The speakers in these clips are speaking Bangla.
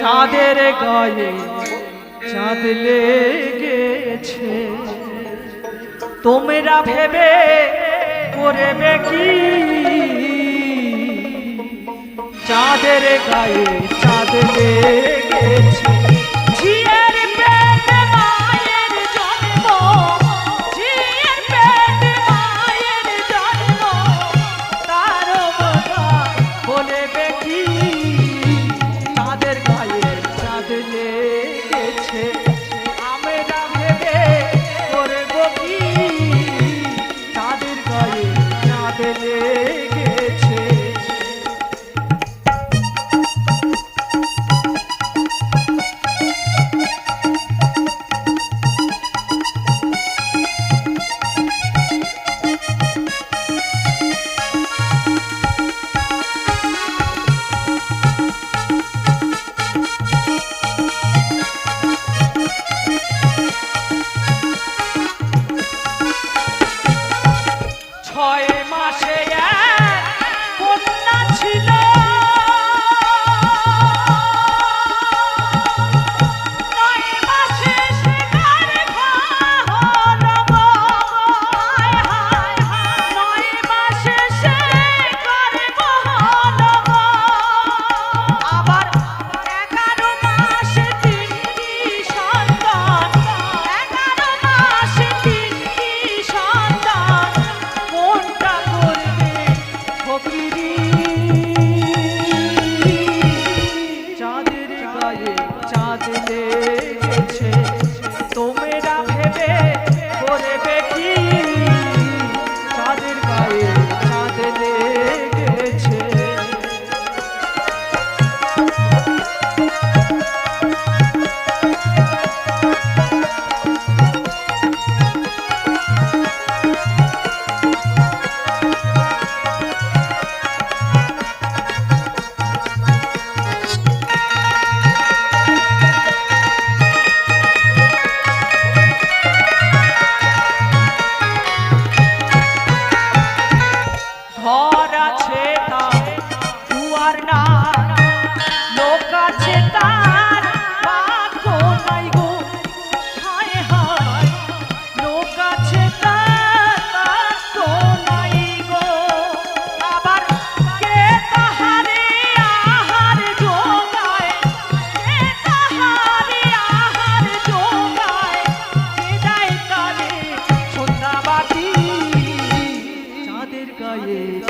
চাঁদের গায়ে চাঁদ লেগেছে। তোমরা ভেবে করবে কি? চাঁদের গায়ে চাঁদ লেগেছে। ঝিয়ের পেটে কি? ছয় মাসে come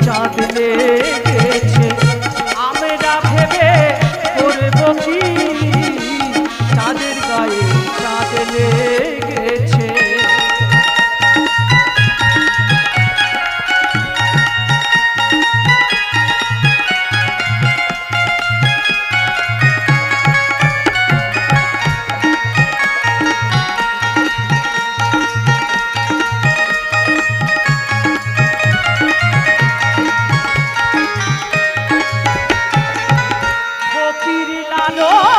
চাঁদ নে no.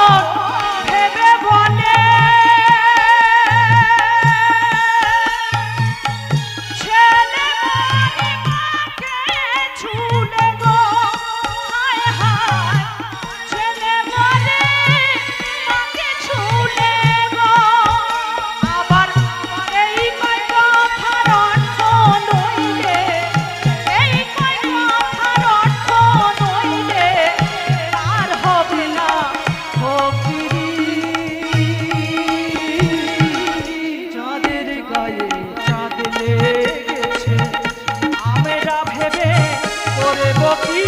করে বকি।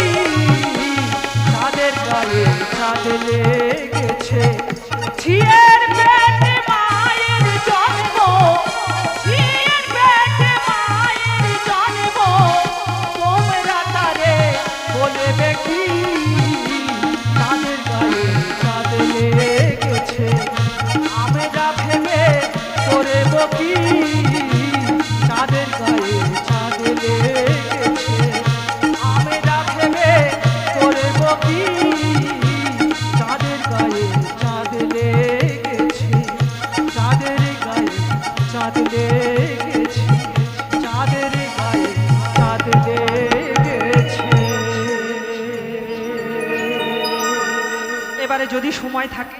তাদের গায়ে কাঁদে লেগেছে। ছিয়ে যদি সময় থাকে।